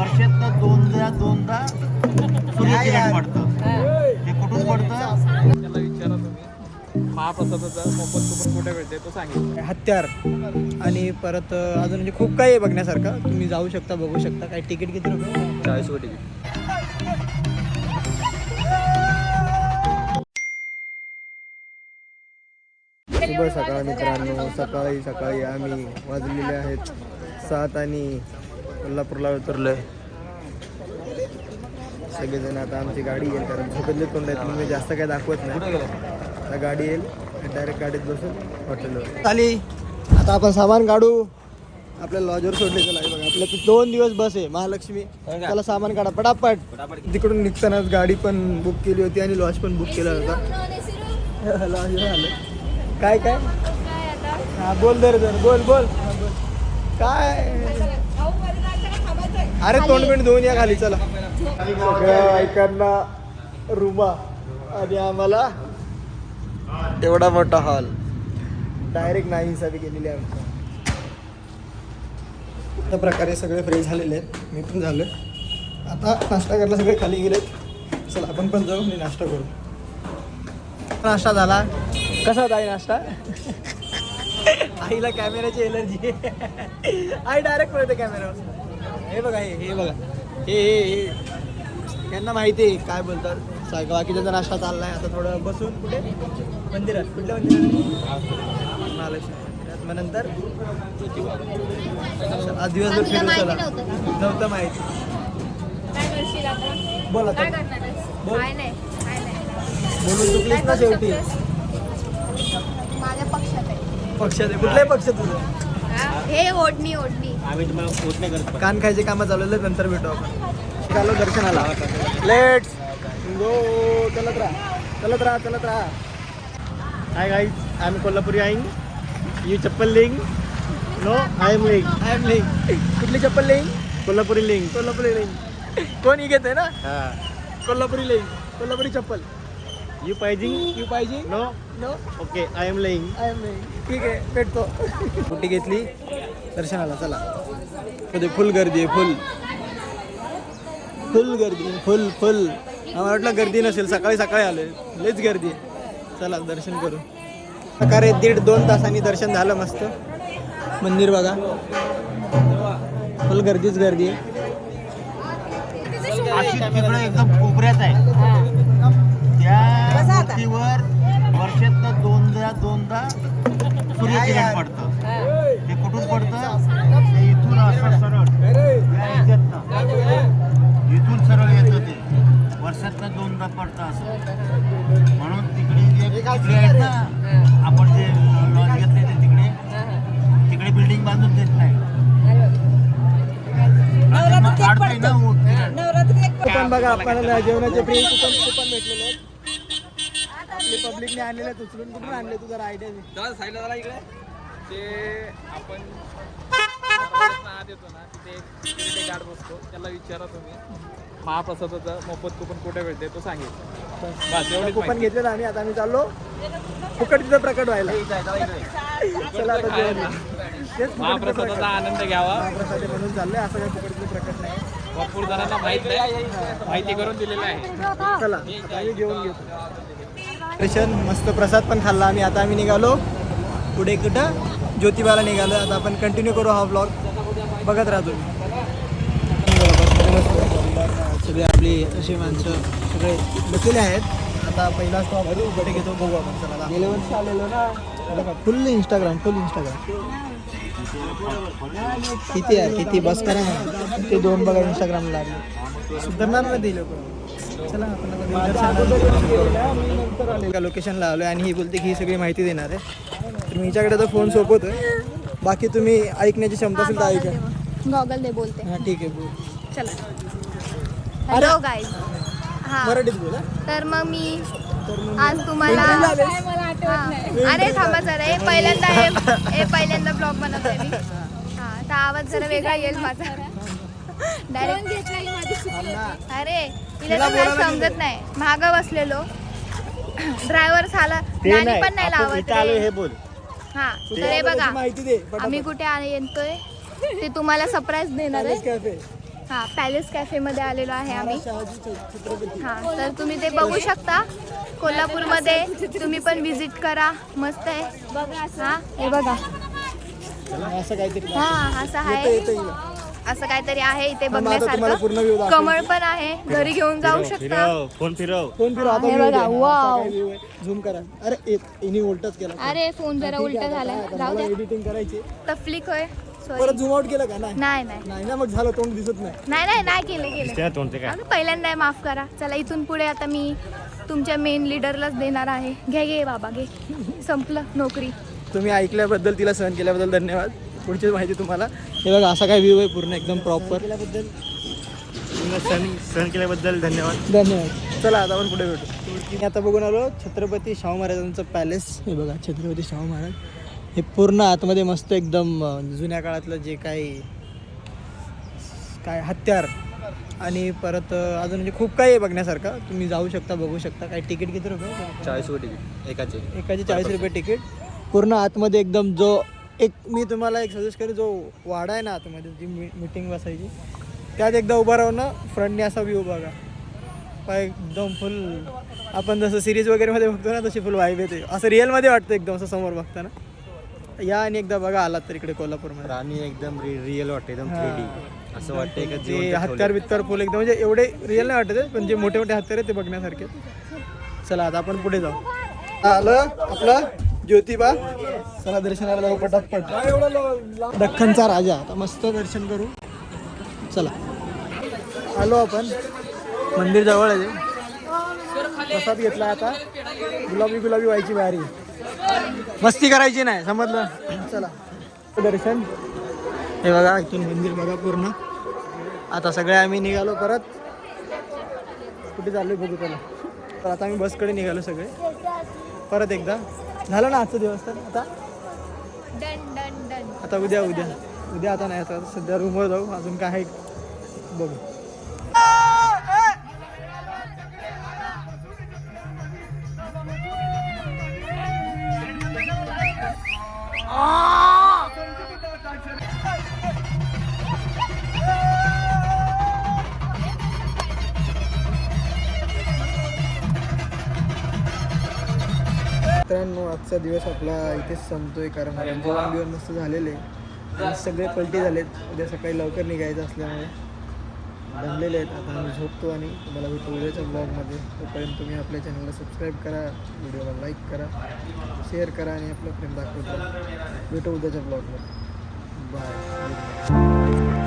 वर्षात दोनदा दोनदा सूर्यकिरण पडतं. ते कुठून पडतं? त्याला विचारा तुम्ही. महाप्रसादाचा मोफत कुपन कुठे भेटते तो सांगेल. हत्यार. आणि परत अजून म्हणजे खूप काही आहे बघण्यासारखं. तुम्ही जाऊ शकता बघू शकता. काय तिकीट किती रुपये? चाळीस रुपये तिकीट. शुभ सकाळ मित्रांनो. सकाळी सकाळी आम्ही वाजलेले आहेत सात आणि कोल्हापूरला उतरलोय. सगळेजण आता आमची गाडी येईल कारण झोपेतले तोंड आहेत मी जास्त काय दाखवत नाही. आता गाडी येईल डायरेक्ट गाडीत बसून हॉटेलवर आली आता आपण सामान काढू. आपल्या लॉजवर सोडले चला हे बघा आपल्या दोन दिवस बस आहे महालक्ष्मी. त्याला सामान काढा पटापट. तिकडून निघतानाच गाडी पण बुक केली होती आणि लॉज पण बुक केला होता. लॉजवर आलं काय काय? हा बोल दर बोल हा, बोल. काय? अरे तोंड बिंड धुवून या खाली चला. सगळ्या ऐकांना रुमा आणि आम्हाला एवढा मोठा हॉल. डायरेक्ट नाही हिसाबी केलेली आहे आमच्या अशा प्रकारे सगळे फ्रेश झालेले आहेत. मी पण झालो आता नाश्ता करायला सगळे खाली गेलेत. चला आपण पण जाऊ आणि नाश्ता करू. नाश्ता झाला. कसा होता आई नाश्ता? आईला कॅमेऱ्याची एलर्जी आई डायरेक्ट पळते कॅमेऱ्यावर हे बघा हे हे बघा. हे हे हे. यांना माहिती आहे काय बोलतात. बाकीचा नाश्ता चाललाय. आता थोडं बसून कुठे? मंदिरात. कुठल्या मंदिरात? महालक्ष्मी मग नंतर? आज दिवसभर फिरू चला. नव्हतं. माहिती. बोल आता? बोल. बोलून चुकलीस ना शेवटी? शकतेस? माझ्या पक्षात आहे. पक्षात आहे. कुठल्याही पक्ष तुझं हा? ओढणी ओढणी. आम्ही तुम्हाला करत कान खायचे कामं चालवले नंतर भेटू आपण. चालू दर्शनाला. लेट्स गो चलत राहा. चलत राहा चलत राहा. Hi guys I am Kolhapuri eyeing you चप्पल लिंग नो आय एम लिंग आय एम लिंग कुठली चप्पल लिंग कोल्हापुरी लिंग कोल्हापुरी लिंग कोण ही घेते ना? कोल्हापुरी लिंग कोल्हापुरी चप्पल यू पाहिजे यू पाहिजे no no okay I am laying I am ठीक आहे भेटतो. कुठे घेतली दर्शनाला चला. कधी फुल गर्दी आहे फुल. फुल गर्दी फुल फुल. आम्हाला वाटलं गर्दी नसेल सकाळी सकाळी आलोय. लईच गर्दी आहे. चला दर्शन करू. प्रकारे दीड दोन तासांनी दर्शन झालं मस्त. मंदिर बघा. फुल गर्दीच गर्दी आहे. एकदम कोपऱ्यात आहे. त्या मूर्तीवर वर्षात दोनदा दोनदा सूर्यकिरण पडतं. ते कुठून पडतं? ते इथून असं सरळ. इथून सरळ येतं ते. वर्षात दोनदा पडतं असं. म्हणून तिकडे जे तिकडे आहेत ना आपण जे लॉज घेतले ते तिकडे. तिकडे बिल्डिंग बांधून देत नाही. काढतोय ना बघा आपल्याला जेवणाचे फ्री कुपन कुपन भेटलेले आहेत? आपली पब्लिकने आणलेले आहेत उचलून कुठून आणले तू जरा आयडिया दे. दादा साईडला झाला इकडे. ते आपण आत येतो ना तिथे तिथे बसतो. त्याला विचारा तुम्ही. महाप्रसादाचा मोफत कुपन कुठे भेटते तो सांगेल. बस एवढीच कुपन माहिती. घेतलेलं आम्ही आता आम्ही चाललो. फुकट तिथं प्रकट व्हायला. चला आता जेवण. आहे. तेच फुकटचं महाप्रसादाचा प्रकट. आनंद घ्यावा. महाप्रसाद आहे म्हणून चाललंय असं काही फुकटचं प्रकट नाही. भरपूर जणांना माहीत नाही माहिती करून दिलेलं आहे. चला आता आम्ही जेवण घेतो. दर्शन मस्त प्रसाद पण खाल्ला आम्ही. आता आम्ही निघालो. पुढे कुठं? ज्योतिबाला निघालो. आता आपण कंटिन्यू करू हा ब्लॉग बघत राहतो सगळे आपली अशी माणसं सगळे बसलेले आहेत. आता पहिला स्टॉप कुठे घेतो बघू आपण चला गेल्या वर्षी आलेलो ना. फुल इंस्टाग्राम फुल इंस्टाग्राम किती आहे? किती? बस करा ना ते दोन बघा इंस्टाग्रामला लागले सुधारणार नाही ते लोक. चला आपण लोकेशनला आलो आणि ही बोलते की ही सगळी माहिती देणार आहे. तर मी हिच्याकडे तर फोन सोपवतोय. बाकी तुम्ही ऐकण्याची क्षमता असेल तर ऐका. गॉगल दे बोलते. हां ठीक आहे बोल. चला. हॅलो गाईज हा. मराठीत बोल. तर मग मी आज तुम्हाला हा. अरे थांबा जरा. हे पहिल्यांदा हे हे पहिल्यांदा ब्लॉग बनवतोय मी. हा तर आवाज जरा वेगळा येईल माझा. डायरेक्ट अरे तिला तर काय समजत नाही. महाग बसलेलो. ड्रायव्हर झाला. गाणी पण नाही लावत आलो रे. हे बोल. हा तर हे बघा. माहिती दे पटापट. आम्ही कुठे आ- येतोय? ते तुम्हाला सरप्राईज देणार पॅलेस आहे कॅफे हा पॅलेस कॅफेमध्ये आलेलो आहे आम्ही. शहाजी हा तर तुम्ही ते बघू शकता. कोल्हापूरमध्ये तुम्ही पण व्हिजिट करा. मस्त आहे. हा हे बघा. असं काहीतरी हा असं आहे. येतं. असं काहीतरी आहे इथे बघण्यासारखं. कमळ पण आहे. घरी घेऊन जाऊ शकता. फोन फिरव. फोन फिरव आता view बघा, द्या. wow. असा काय view आहे. झूम करा. अरे ए- इनी उलटच केला. अरे फोन जरा उलटा झाला. जाऊ द्या. एडिटिंग करायची तफलिक होय. परत झूम आउट केलं का? नाही. नाही नाही. नाही ना मग झालं तोंड दिसत नाही. नाही नाही नाही केले केले. तोंडते काय? अगं पहिल्यांदा आहे, माफ करा. चला इथून पुढे आता मी तुमच्या मेन लीडरलाच देणार आहे. घे घे बाबा घे. संपलं नोकरी. तुम्ही ऐकल्याबद्दल तिला सहन केल्याबद्दल धन्यवाद. पुढची माहिती तुम्हाला. हे बघा असा काय व्ह्यू आहे पूर्ण एकदम प्रॉपर सण सण केल्याबद्दल धन्यवाद. धन्यवाद. चला आता आपण पुढे भेटू. मी आता बघून आलो छत्रपती शाहू महाराजांचं पॅलेस हे बघा छत्रपती शाहू महाराज. हे पूर्ण आतमध्ये मस्त एकदम जुन्या काळातलं जे काही काय हत्यार आणि परत अजून म्हणजे खूप काही आहे बघण्यासारखं. तुम्ही जाऊ शकता बघू शकता. काय तिकीट किती रुपये? चाळीस तिकीट एकाचे. एकाचे चाळीस रुपये तिकीट पूर्ण आतमध्ये एकदम जो एक मी तुम्हाला एक सजेस्ट करेन जो वाडा आहे ना आतमध्ये जी मी मीटिंग बसायची त्यात एकदा उभं राहून ना फ्रंटने असा व्ह्यू बघा पाय एकदम फुल आपण जसं सिरीज वगैरेमध्ये बघतो ना तशी फुल वाईब येते असं रिअलमध्ये वाटतं एकदम असं समोर बघताना या आणि एकदा बघा आलात तर इकडे कोल्हापूरमध्ये राणी एकदम रिअल वाटते एकदम हा. 3D. असं वाटतंय का जे हत्यार. बित्तार फुल एकदम म्हणजे एवढे रिअल नाही वाटत आहे, पण जे मोठे मोठे हत्यार आहेत ते बघण्यासारखे. चला आता आपण पुढे जाऊ आलं आपलं ज्योतिबा चला दर्शनाला जाऊ पटापट. दख्खनचा राजा. आता मस्त दर्शन करू. चला. आलो आपण. मंदिर जवळ आहे. प्रसाद घेतला आता. गुलाबी गुलाबी व्हायची बारी. मस्ती करायची नाही समजलं? चला. दर्शन. हे बघा इथून मंदिर बघा पूर्ण. आता सगळे आम्ही निघालो परत. कुठे चाललो बघू त्याला. तर आता आम्ही बसकडे निघालो सगळे. परत एकदा. झालं ना आजचा दिवस तर आता? Done done done. आता उद्या उद्या. उद्या आता नाही आता सध्या रूमवर जाऊ अजून काय आहे बघू. मित्रांनो आजचा दिवस आपला इथेच संपतोय कारण जेवण बिवण मस्त झालेले. आणि सगळे पलटी झालेत. उद्या सकाळी लवकर निघायचं असल्यामुळे. दमलेले आहेत. आता आम्ही झोपतो आणि तुम्हाला भेटू उद्याच्या ब्लॉगमध्ये तोपर्यंत तुम्ही आपल्या चॅनलला सबस्क्राईब करा. व्हिडिओला लाईक करा. शेअर करा आणि आपलं प्रेम दाखवत भेटू उद्याच्या ब्लॉगमध्ये बाय